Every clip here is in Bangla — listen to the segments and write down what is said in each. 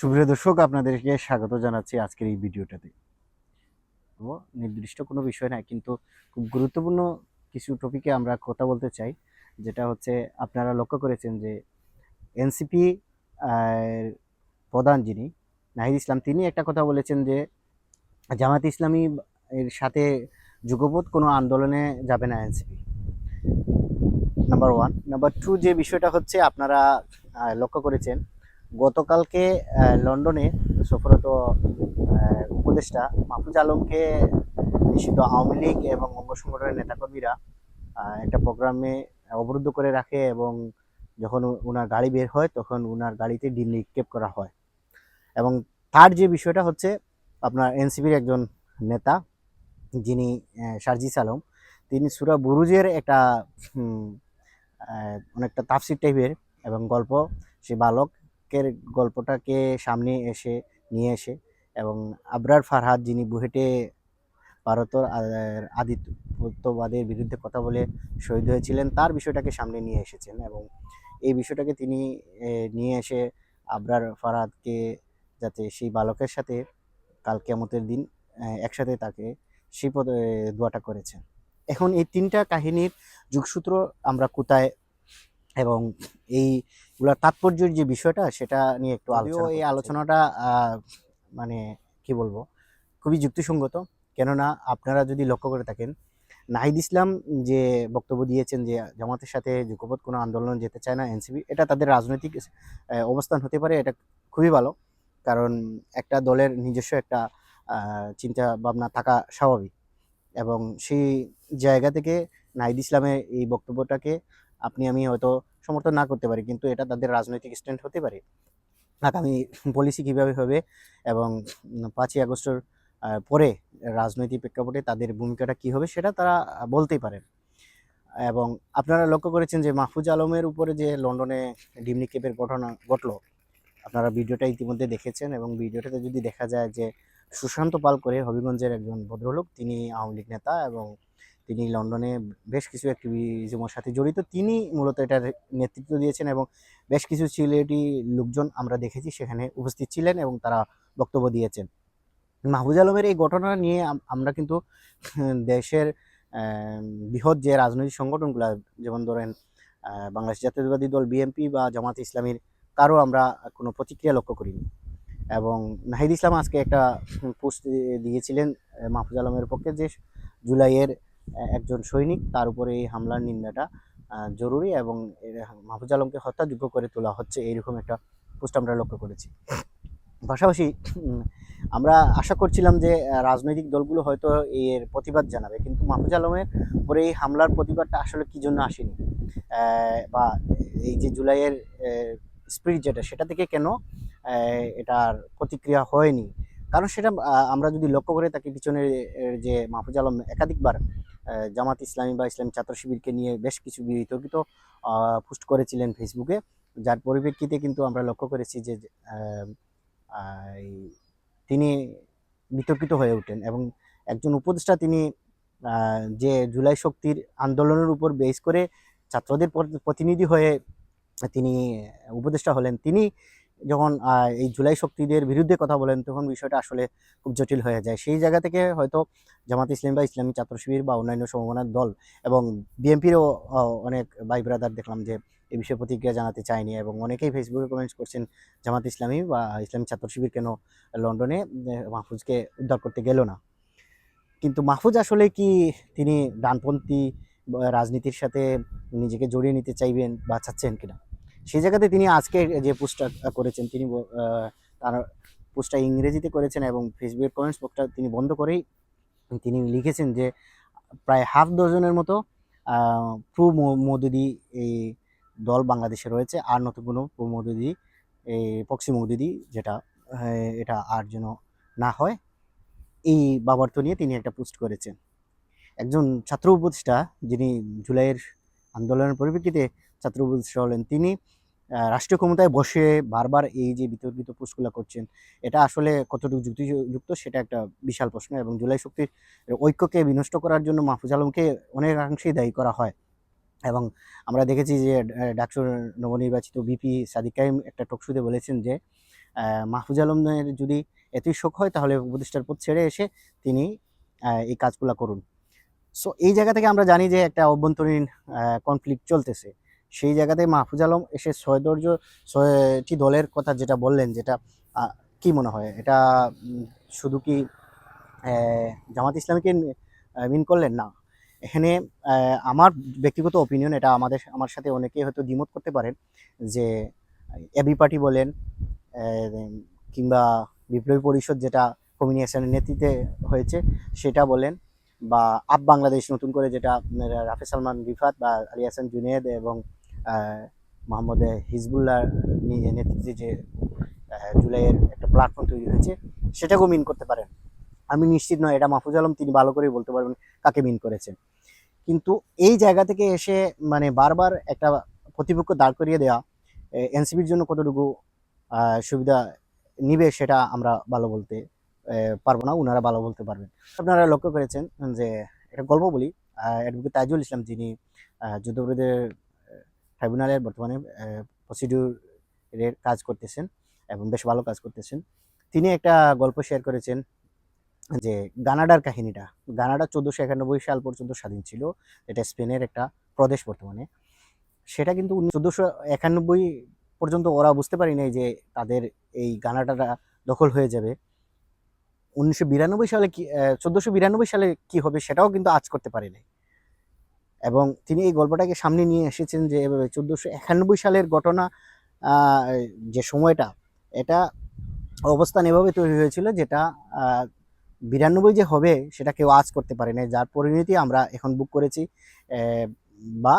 সুপ্রিয় দর্শক, আপনাদেরকে স্বাগত জানাচ্ছি আজকের এই ভিডিওটাতে। নির্দিষ্ট কোনো বিষয় না কিন্তু খুব গুরুত্বপূর্ণ কিছু টপিকে আমরা কথা বলতে চাই, যেটা হচ্ছে আপনারা লক্ষ্য করেছেন যে এনসিপি প্রধান যিনি, নাহিদ ইসলাম, তিনি একটা কথা বলেছেন যে জামাত ইসলামী এর সাথে যুগপৎ কোনো আন্দোলনে যাবে না NCP. Number one number two যে বিষয়টা হচ্ছে আপনারা লক্ষ্য করেছেন গতকালকে লন্ডনে সফরত উপদেষ্টা মাহফুজ আলমকে নিষিদ্ধ আওয়ামী লীগ এবং অঙ্গ সংগঠনের নেতাকর্মীরা একটা প্রোগ্রামে অবরুদ্ধ করে রাখে এবং যখন উনার গাড়ি বের হয় তখন উনার গাড়িতে ডিল নিক্ষেপ করা হয়। এবং তার যে বিষয়টা হচ্ছে আপনার এনসিপির একজন নেতা যিনি আহ, সার্জিস আলম তিনি সুরা বুরুজের একটা অনেকটা তাফসির টাইপের এবং গল্প সে বালকের গল্পটাকে সামনে এসে, নিয়ে এসে এবং আবরার ফারহাদ যিনি বুহেটে ভারতের আদিত্যবাদের বিরুদ্ধে কথা বলে শহীদ হয়েছিলেন, তার বিষয়টাকে সামনে নিয়ে এসেছেন এবং এই বিষয়টাকে তিনি নিয়ে এসে আবরার ফারহাদকে যাতে সেই বালকের সাথে কাল কেমতের দিন একসাথে তাকে সেই পদ দোয়াটা করেছেন। এখন এই তিনটা কাহিনীর যুগসূত্র আমরা কোথায় এবং এইগুলোর তাৎপর্যের যে বিষয়টা সেটা নিয়ে একটু আলোচনা এই আলোচনাটা মানে কি বলব খুবই যুক্তিসঙ্গত। কেননা আপনারা যদি লক্ষ্য করে থাকেন নাহিদ ইসলাম যে বক্তব্য দিয়েছেন যে জামাতের সাথে যুগপথ কোনো আন্দোলন যেতে চায় না এনসিপি এটা তাদের রাজনৈতিক অবস্থান হতে পারে এটা খুবই ভালো। কারণ একটা দলের নিজস্ব একটা চিন্তা ভাবনা থাকা স্বাভাবিক। এবং সেই জায়গা থেকে নাহিদ ইসলামের এই বক্তব্যটাকে আপনি, আমি হয়তো সমর্থন না করতে পারি, কিন্তু এটা তাদের রাজনৈতিক স্ট্যান্ড হতে পারে। আগামী পলিসি কীভাবে হবে এবং পাঁচই আগস্টের পরে রাজনৈতিক প্রেক্ষাপটে তাদের ভূমিকাটা কি হবে সেটা তারা বলতেই পারেন এবং আপনারা লক্ষ্য করেছেন যে মাহফুজ আলমের উপরে যে লন্ডনে ডিম নিক্ষেপের ঘটনা ঘটলো, আপনারা ভিডিওটা ইতিমধ্যে দেখেছেন এবং ভিডিওটাতে যদি দেখা যায় যে সুশান্ত পাল করে হবিগঞ্জের একজন ভদ্রলোক, তিনি আওয়ামী লীগ নেতা এবং তিনি লন্ডনে বেশ কিছু অ্যাক্টিভিজমের সাথে জড়িত। তিনি মূলত এটার নেতৃত্ব দিয়েছেন এবং বেশ কিছু সিলেটি লোকজন আমরা দেখেছি সেখানে উপস্থিত ছিলেন এবং তারা বক্তব্য দিয়েছেন। মাহফুজ আলমের এই ঘটনা নিয়ে আমরা কিন্তু দেশের বৃহৎ যে রাজনৈতিক সংগঠনগুলো, যেমন ধরেন বাংলাদেশ জাতীয়তাবাদী দল বিএনপি বা জামাত ইসলামীর কারও আমরা কোনো প্রতিক্রিয়া লক্ষ্য করিনি। এবং নাহিদ ইসলাম আজকে একটা পোস্ট দিয়েছিলেন মাহফুজ আলমের পক্ষে যে জুলাইয়ের একজন সৈনিক, তার উপরে এই হামলার নিন্দাটা জরুরি এবং মাহফুজ আলমকে হত্যাযোগ্য করে তোলা হচ্ছে, এইরকম একটা পোস্ট আমরা লক্ষ্য করেছি। পাশাপাশি আমরা আশা করছিলাম যে রাজনৈতিক দলগুলো হয়তো এর প্রতিবাদ জানাবে, কিন্তু মাহফুজ আলমের পরে এই হামলার প্রতিবাদটা আসলে কি জন্য আসেনি? বা এই যে জুলাইয়ের স্পিরিট যেটা, সেটা থেকে কেন এটার প্রতিক্রিয়া হয়নি? কারণ সেটা আমরা যদি লক্ষ্য করে থাকি পিছনে এর যে মাহফুজ আলম একাধিকবার জামাত ইসলামী বা ইসলামী ছাত্র শিবিরকে নিয়ে বেশ কিছু বিতর্কিত পোস্ট করেছিলেন ফেসবুকে। যার পরিপ্রেক্ষিতে কিন্তু আমরা লক্ষ্য করেছি যে তিনি বিতর্কিত হয়ে ওঠেন এবং একজন উপদেষ্টা তিনি যে জুলাই শক্তির আন্দোলনের উপর বেস করে ছাত্রদের প্র- প্রতিনিধি হয়ে তিনি উপদেষ্টা হলেন, তিনি যখন এই জুলাই শক্তিদের বিরুদ্ধে কথা বলেন, তখন বিষয়টা আসলে খুব জটিল হয়ে যায়। সেই জায়গা থেকে হয়তো জামাত ইসলাম বা ইসলামী ছাত্র শিবির বা অন্যান্য সমমনার দল এবং বিএনপিরও অনেক ভাই ব্রাদার দেখলাম যে এই বিষয়ে প্রতিক্রিয়া জানাতে চায়নি এবং অনেকেই ফেসবুকে কমেন্টস করছেন, জামাত ইসলামী বা ইসলামী ছাত্র শিবির কেন লন্ডনে মাহফুজকে উদ্ধার করতে গেল না? কিন্তু মাহফুজ আসলে কি তিনি ডানপন্থী রাজনীতির সাথে নিজেকে জড়িয়ে নিতে চাইবেন বা চাচ্ছেন কিনা? সেই জায়গাতে তিনি আজকে যে পোস্টটা করেছেন, তিনি তার পোস্টটা ইংরেজিতে করেছেন এবং ফেসবুকের কমেন্টস বক্সটা তিনি বন্ধ করেই তিনি লিখেছেন যে, প্রায় হাফ ডজনের মতো প্রো মৌদুদি এই দল বাংলাদেশে রয়েছে, আর নতুন কোনো প্রো মৌদুদি এই পক্সি মৌদুদি যেটা এটা আর যেন না হয়, এই বাবার্থ নিয়ে তিনি একটা পোস্ট করেছেন। একজন ছাত্র উপদেষ্টা যিনি জুলাইয়ের আন্দোলনের পরিপ্রেক্ষিতে ছাত্র উপদেষ্টা হলেন, তিনি রাষ্ট্রীয় ক্ষমতায় বসে বারবার এই যে বিতর্কিত পোস্টগুলো করছেন এটা আসলে কতটুকু যুক্তিযুক্ত সেটা একটা বিশাল প্রশ্ন এবং জুলাই শক্তির ঐক্যকে বিনষ্ট করার জন্য মাহফুজ আলমকে অনেকাংশেই দায়ী করা হয়। এবং আমরা দেখেছি যে আহ, ডাকসুর নবনির্বাচিত বিপি সাদিক কাইম একটা টকশুতে বলেছেন যে মাহফুজ আলমের যদি এতই শোক হয় তাহলে উপদেষ্টার পদ ছেড়ে এসে তিনি এই কাজগুলো করুন। সো এই জায়গা থেকে আমরা জানি যে একটা অভ্যন্তরীণ কনফ্লিক্ট চলতেছে। সেই জায়গাতে মাহফুজ আলম এসে ছয় দর্জ ছয়টি দলের কথা যেটা বললেন, যেটা কি মনে হয়? এটা শুধু কি জামাত ইসলামীকে মিন করলেন? না। এখানে আমার ব্যক্তিগত অপিনিয়ন এটা আমাদের, আমার সাথে অনেকেই হয়তো দ্বিমত করতে পারেন যে এবি পার্টি বলেন কিংবা বিপ্লবী পরিষদ যেটা কমিউনিকেশনের নেতৃত্বে হয়েছে, সেটা বলেন, বা আপ বাংলাদেশ নতুন করে যেটা রাফি সালমান রিফাত বা আলী হাসান জুনেদ এবং মোহাম্মদ হিজবুল্লাহ নেতৃত্বে যে জুলাইয়ের একটা প্ল্যাটফর্ম তৈরি হয়েছে, সেটাকেও মিন করতে পারেন। আমি নিশ্চিত নয়, এটা মাহফুজ আলম, তিনি ভালো করেই বলতে পারবেন কাকে মিন করেছেন। কিন্তু এই জায়গা থেকে এসে মানে বারবার একটা প্রতিপক্ষ দাঁড় করিয়ে দেওয়া এনসিপির জন্য কতটুকু সুবিধা নিবে সেটা আমরা ভালো বলতে পারব না ওনারা ভালো বলতে পারবেন। আপনারা লক্ষ্য করেছেন যে, একটা গল্প বলি অ্যাডভোকেট তাজুল ইসলাম যিনি যুদ্ধবিরোধের ট্রাইব্যুনালের বর্তমানে প্রসিডিউরের কাজ করতেছেন এবং বেশ ভালো কাজ করতেছেন। তিনি একটা গল্প শেয়ার করেছেন যে গানাডার কাহিনীটা। গানাডা চোদ্দোশো একানব্বই সাল পর্যন্ত স্বাধীন ছিল। এটা স্পেনের একটা প্রদেশ বর্তমানে। সেটা কিন্তু চোদ্দোশো একানব্বই পর্যন্ত ওরা বুঝতে পারি নাই যে তাদের এই গানাডাটা দখল হয়ে যাবে। উনিশশো বিরানব্বই সালে কি চোদ্দোশো বিরানব্বই সালে কি হবে সেটাও কিন্তু আজ করতে পারেনি এবং তিনি এই গল্পটাকে সামনে নিয়ে এসেছেন যে এভাবে চোদ্দোশো একানব্বই সালের ঘটনা যে সময়টা, এটা অবস্থান এভাবে তৈরি হয়েছিল যেটা বিরানব্বই যে হবে সেটা কেউ আজ করতে পারে না যার পরিণতি আমরা এখন বুক করেছি বা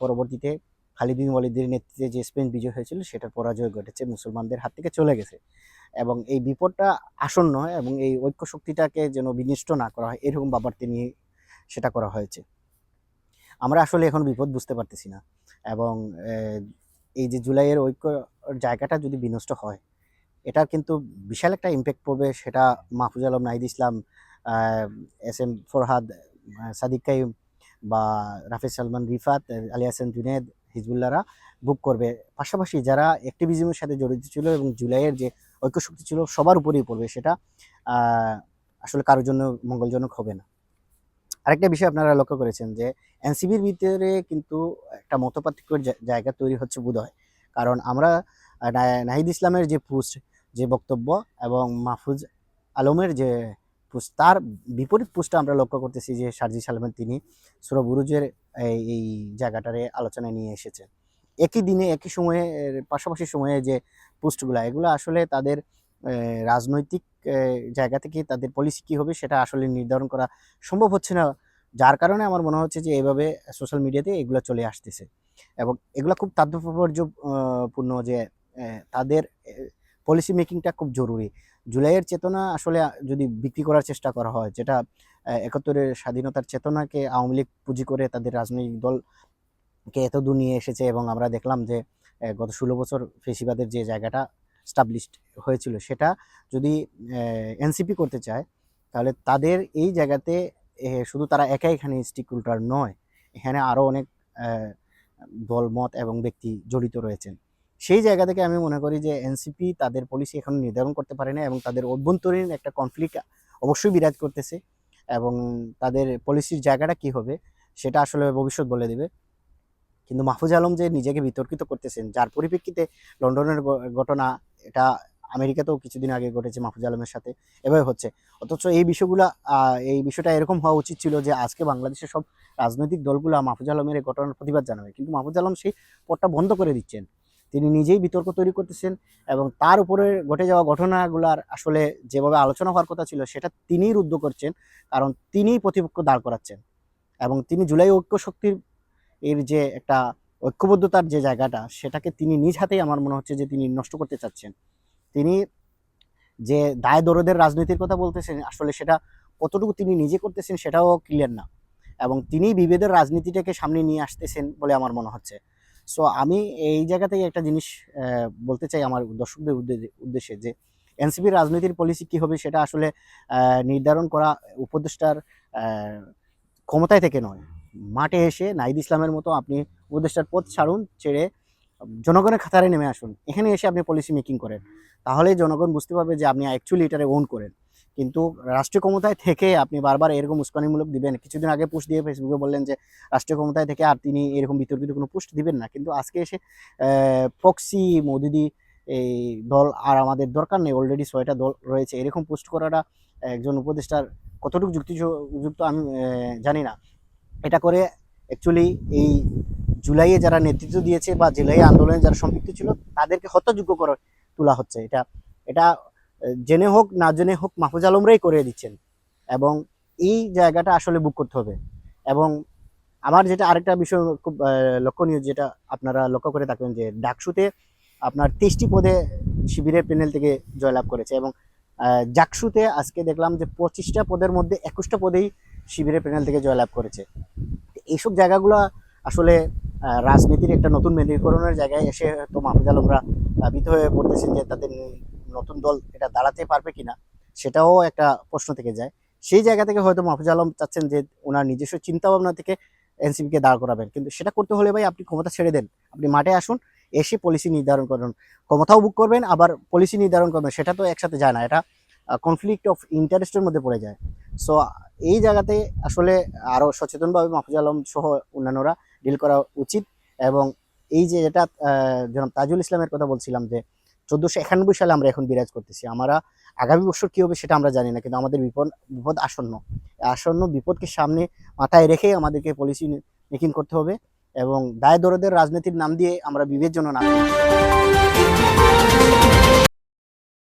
পরবর্তীতে খালিদিন ওয়ালিদের নেতৃত্বে যে স্পেন বিজয় হয়েছিল সেটার পরাজয় ঘটেছে, মুসলমানদের হাত থেকে চলে গেছে। এবং এই বিপদটা আসন্ন হয় এবং এই ঐক্য শক্তিটাকে যেন বিনষ্ট না করা হয়, এরকম ব্যাপারটি নিয়ে সেটা করা হয়েছে। আমরা আসলে এখন বিপদ বুঝতে পারতেছি না। এবং এই যে জুলাইয়ের ঐক্য জায়গাটা যদি বিনষ্ট হয় এটা কিন্তু বিশাল একটা ইম্প্যাক্ট পড়বে সেটা মাহফুজ আলম, নাহিদ ইসলাম এস এম ফরহাদ সাদিক কাইম বা রাফিজ সালমান রিফাত আলী হাসান জুনেদ, হিজবুল্লাহরা বুক করবে। পাশাপাশি যারা অ্যাক্টিভিজমের সাথে জড়িত ছিল এবং জুলাইয়ের যে ঐক্যশক্তি ছিল সবার উপরেই পড়বে, সেটা আসলে কারোর জন্য মঙ্গলজনক হবে না। আরেকটা বিষয় আপনারা লক্ষ্য করেছেন যে এনসিবির ভিতরে কিন্তু একটা মতপার্থক্যের জায়গা তৈরি হচ্ছে বোধ হয় কারণ আমরা নাহিদ ইসলামের যে পোস্ট, যে বক্তব্য এবং মাহফুজ আলমের যে পোস্ট, তার বিপরীত পোস্টটা আমরা লক্ষ্য করতেছি যে সার্জি সালমান তিনি সুরব বুরুজের এই জায়গাটারে আলোচনায় নিয়ে এসেছেন। একই দিনে, একই সময়ে, পাশাপাশি সময়ে যে পোস্টগুলো, এগুলো আসলে তাদের রাজনৈতিক জায়গা থেকে তাদের পলিসি কী হবে সেটা আসলে নির্ধারণ করা সম্ভব হচ্ছে না। যার কারণে আমার মনে হচ্ছে যে এইভাবে সোশ্যাল মিডিয়াতে এগুলো চলে আসতেছে। এবং এগুলো খুব তাৎপর্যপূর্ণ যে তাদের পলিসি মেকিংটা খুব জরুরি। জুলাইয়ের চেতনা আসলে যদি বিক্রি করার চেষ্টা করা হয়, যেটা একাত্তরের স্বাধীনতার চেতনাকে আওয়ামী লীগ পুঁজি করে তাদের রাজনৈতিক দলকে এত দূর নিয়ে এসেছে এবং আমরা দেখলাম যে গত ষোলো বছর ফেসিবাদের যে জায়গাটা স্টাবলিশড হয়েছিল সেটা যদি এনসিপি করতে চায় তাহলে তাদের এই জায়গাতে শুধু তারা একাই এখানে স্টিক উল্টার নয় এখানে আরও অনেক আহ, দলমত এবং ব্যক্তি জড়িত রয়েছেন। সেই জায়গা থেকে আমি মনে করি যে এনসিপি তাদের পলিসি এখন নির্ধারণ করতে পারে না এবং তাদের অভ্যন্তরীণ একটা কনফ্লিক্ট অবশ্যই বিরাজ করতেছে এবং তাদের পলিসির জায়গাটা কি হবে সেটা আসলে ভবিষ্যৎ বলে দেবে। কিন্তু মাহফুজ আলম যে নিজেকে বিতর্কিত করতেছেন যার পরিপ্রেক্ষিতে লন্ডনের ঘটনা এটা আমেরিকাতেও কিছুদিন আগে ঘটেছে মাহফুজ আলমের সাথে, এভাবে হচ্ছে। অথচ এই বিষয়গুলো এই বিষয়টা এরকম হওয়া উচিত ছিল যে আজকে বাংলাদেশের সব রাজনৈতিক দলগুলো মাহফুজ আলমের এই ঘটনার প্রতিবাদ জানাবে। কিন্তু মাহফুজ আলম সেই পথটা বন্ধ করে দিচ্ছেন। তিনি নিজেই বিতর্ক তৈরি করতেছেন এবং তার উপরে ঘটে যাওয়া ঘটনাগুলার আসলে যেভাবে আলোচনা হওয়ার কথা ছিল, সেটা তিনিই রুদ্ধ করছেন, কারণ তিনিই প্রতিপক্ষ দাঁড় করাচ্ছেন। এবং তিনি জুলাই ঐক্য শক্তির এর যে একটা ঐক্যবদ্ধতার যে জায়গাটা, সেটাকে তিনি নিজ হাতেই আমার মনে হচ্ছে যে তিনি নষ্ট করতে চাচ্ছেন। তিনি যে দায় দরদের রাজনীতির কথা বলতেছেন, আসলে সেটা কতটুকু তিনি নিজে করতেছেন সেটাও ক্লিয়ার না। এবং তিনি বিভেদের রাজনীতিটাকে সামনে নিয়ে আসতেছেন বলে আমার মনে হচ্ছে। সো আমি এই জায়গা থেকে একটা জিনিস বলতে চাই আমার দর্শকদের উদ্দেশ্যে যে এনসিপির রাজনীতির পলিসি কী হবে সেটা আসলে নির্ধারণ করা উপদেষ্টার ক্ষমতায় থেকে নয়। মাঠে এসে নাহিদ ইসলামের মতো আপনি উপদেষ্টার পথ ছাড়ুন, ছেড়ে জনগণের খাতারে নেমে আসুন। এখানে এসে আপনি পলিসি মেকিং করেন। তাহলে জনগণ বুঝতে পারবে যে আপনি অ্যাকচুয়ালি এটারে ওন করেন। কিন্তু রাষ্ট্রীয় ক্ষমতায় থেকে আপনি বারবার এরকম উস্কানিমূলক দিবেন। কিছুদিন আগে পোস্ট দিয়ে ফেসবুকে বললেন যে রাষ্ট্রীয় ক্ষমতায় থেকে আর তিনি এরকম বিতর্কিত কোনো পোস্ট দিবেন না। কিন্তু আজকে এসে প্রক্সি মোদিদি এই দল আর আমাদের দরকার নেই। অলরেডি ছয়টা দল রয়েছে। এরকম পোস্ট করাটা একজন উপদেষ্টার কতটুকু যুক্তিযুক্ত আমি জানি না। এটা করে অ্যাকচুয়ালি এই জুলাইয়ে যারা নেতৃত্ব দিয়েছে বা জুলাই আন্দোলনে যারা সম্পৃক্ত ছিল, তাদেরকে হত্যাযোগ্য করে তোলা হচ্ছে। এটা এটা জেনে হোক, না জেনে হোক, মাহফুজ আলমরাই করে দিচ্ছেন। এবং এই জায়গাটা আসলে বুক করতে হবে। এবং আমার যেটা আরেকটা বিষয় খুব লক্ষণীয় যেটা আপনারা লক্ষ্য করে থাকবেন যে ডাকসুতে আপনার তেইশটি পদে শিবিরের প্যানেল থেকে জয়লাভ করেছে এবং জাকসুতে আজকে দেখলাম যে পঁচিশটা পদের মধ্যে একুশটা পদেই শিবিরের প্যানেল থেকে জয়লাভ করেছে। এইসব জায়গাগুলো আসলে রাজনীতির একটা নতুন মেরুকরণের জায়গায় এসে তো মাহফুজ আলমরা ভীত হয়ে পড়তেছেন যে তাদের নতুন দল এটা দাঁড়াতে পারবে কিনা, সেটাও একটা প্রশ্ন থেকে যায়। সেই জায়গা থেকে হয়তো মাহফুজ আলম চাচ্ছেন যে ওনার নিজস্ব চিন্তা ভাবনা থেকে এনসিপিকে দাঁড় করাবেন। কিন্তু সেটা করতে হলে ভাই আপনি ক্ষমতা ছেড়ে দেন, আপনি মাঠে আসুন, এসে পলিসি নির্ধারণ করুন। ক্ষমতাও বুক করবেন, আবার পলিসি নির্ধারণ করবেন, সেটা তো একসাথে যায় না, এটা কনফ্লিক্ট অফ ইন্টারেস্টের মধ্যে পড়ে যায়। সো এই জায়গাতে আসলে আরও সচেতনভাবে মাহফুজ আলম সহ অন্যান্যরা ডিল করা উচিত এবং এই যে যেটা জনাব তাজুল ইসলামের কথা বলছিলাম যে চোদ্দোশো একানব্বই সালে আমরা এখন বিরাজ করতেছি আমরা আগামী বছর কী হবে সেটা আমরা জানি না, কিন্তু আমাদের বিপদ বিপদ আসন্ন আসন্ন বিপদকে সামনে মাথায় রেখে আমাদেরকে পলিসি মেকিং করতে হবে এবং দায় দরদের রাজনীতির নাম দিয়ে আমরা বিবেচনা না।